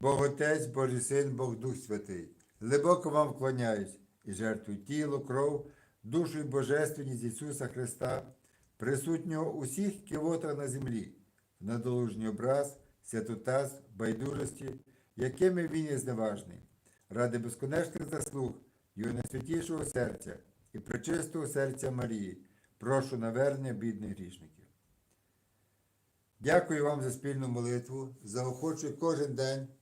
Бог Отець, Божий Син, Бог Дух Святий, глибоко вам вклоняюсь і жертвую тіло, кров, душу і божественність Ісуса Христа, присутнього у всіх кивотах на землі, в надолужній образ, святотаз, байдужості, якими він є зневажний, ради безконечних заслуг Його найсвятішого серця і пречистого серця Марії, прошу навернення бідних грішників. Дякую вам за спільну молитву. Заохочую кожен день